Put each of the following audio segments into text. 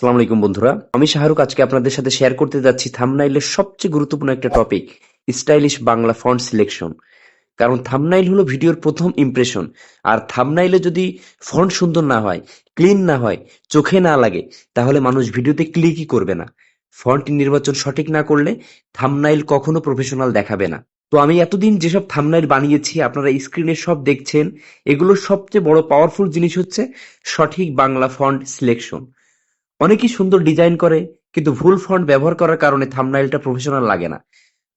আসসালামু আলাইকুম বন্ধুরা। আমি শাহরুখ, আজকে আপনাদের সাথে শেয়ার করতে যাচ্ছি থামনাইলের সবচেয়ে গুরুত্বপূর্ণ একটা topic stylish Bangla font selection কারণ থামনাইল হলো ভিডিওর প্রথম ইমপ্রেশন আর থামনাইলে যদি ফন্ট সুন্দর না হয় ক্লিন না হয়, চোখে না লাগে, তাহলে মানুষ ভিডিওতে ক্লিকই করবে না। ফন্ট নির্বাচন সঠিক না করলে থামনাইল কখনো প্রফেশনাল দেখাবে না। তো আমি এতদিন যেসব থামনাইল বানিয়েছি, আপনারা স্ক্রিনে সব দেখছেন এগুলোর সবচেয়ে বড় পাওয়ারফুল জিনিস হচ্ছে সঠিক বাংলা ফন্ট সিলেকশন অনেকেই সুন্দর ডিজাইন করে, কিন্তু ভুল ফন্ট ব্যবহার করার কারণে থাম্বনেইলটা প্রফেশনাল লাগে না।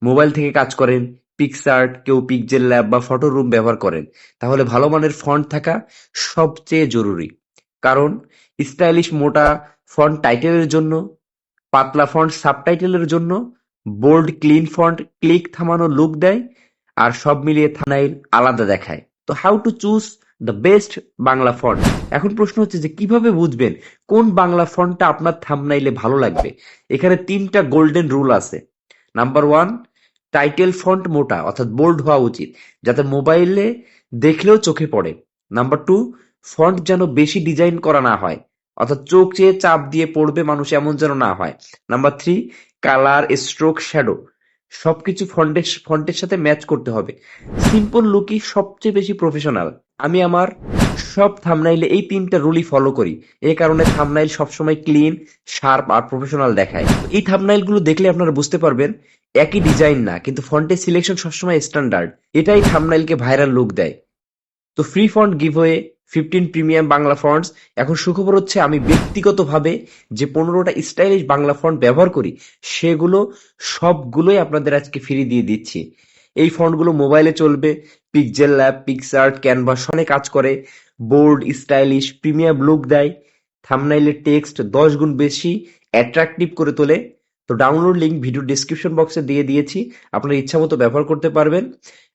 মোবাইল থেকে কাজ করেন পিকসার্ট কেউ পিকজেল ল্যাব বা ফটো রুম ব্যবহার করেন, তাহলে ভালো মানের ফন্ট থাকা সবচেয়ে জরুরি। কারণ স্টাইলিশ মোটা ফন্ট টাইটেলের জন্য, পাতলা ফন্ট সাবটাইটেলের জন্য বোল্ড ক্লিন ফন্ট ক্লিক থামানো লুক দেয়, আর সব মিলিয়ে থানাইল আলাদা দেখায়। তো how to choose the best Bangla font এখন প্রশ্ন হচ্ছে যে কীভাবে বুঝবেন কোন বাংলা ফন্টটা আপনার থামনাইলে ভালো লাগবে? এখানে তিনটা গোল্ডেন রুল আছে। নাম্বার ওয়ান টাইটেল ফন্ট মোটা, অর্থাৎ বোল্ড হওয়া উচিত, যাতে মোবাইলে দেখলেও চোখে পড়ে। নাম্বার টু ফন্ট যেন বেশি ডিজাইন করা না হয়, অর্থাৎ চোখ চেয়ে চাপ দিয়ে পড়বে মানুষ এমন যেন না হয়। Number three colour stroke shadow সবকিছু ফন্টের ফন্টের সাথে ম্যাচ করতে হবে। সিম্পল লুকই সবচেয়ে বেশি প্রফেশনাল আমি আমার সব থামনাইলে এই তিনটা রুলই ফলো করি। এই কারণে থামনাইল সবসময় ক্লিন শার্প আর প্রফেশনাল দেখায়। এই থামনাইলগুলো দেখলে আপনারা বুঝতে পারবেন, একই ডিজাইন না, কিন্তু ফন্টের সিলেকশন সবসময় স্ট্যান্ডার্ড এটাই থামনাইলকে ভাইরাল লুক দেয়। তো free font giveaway fifteen premium Bangla fonts এখন সুখবর হচ্ছে আমি ব্যক্তিগতভাবে যে পনেরোটা স্টাইলিশ বাংলা ফন্ট ব্যবহার করি, সেগুলো সবগুলোই আপনাদের আজকে ফ্রি দিয়ে দিচ্ছি। এই ফন্টগুলো মোবাইলে চলবে পিকজেল ল্যাব পিকসার্ট ক্যানভাসনে কাজ করে। বোল্ড স্টাইলিশ প্রিমিয়াম লুক দেয়। থামনাইলের টেক্সট দশ গুণ বেশি অ্যাট্রাকটিভ করে তোলে। তো ডাউনলোড লিঙ্ক ভিডিও ডিসক্রিপশন বক্সে দিয়ে দিয়েছি। আপনার ইচ্ছা মতো ব্যবহার করতে পারবেন।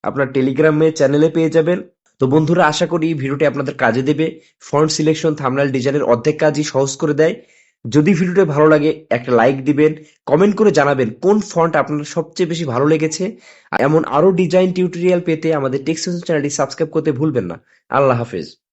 আপনার টেলিগ্রামে চ্যানেলে পেয়ে যাবেন। তো বন্ধুরা, আশা করি ভিডিওটি আপনাদের কাজে দেবে। ফন্ট সিলেকশন থামনাইল ডিজাইনের অর্ধেক কাজই সহজ করে দেয়। যদি ভিডিওটা ভালো লাগে, একটা লাইক দিবেন কমেন্ট করে জানাবেন কোন ফন্ট আপনার সবচেয়ে বেশি ভালো লেগেছে। এমন আরও ডিজাইন টিউটোরিয়াল পেতে আমাদের টেক্সট চ্যানেলটি সাবস্ক্রাইব করতে ভুলবেন না। আল্লাহ হাফেজ।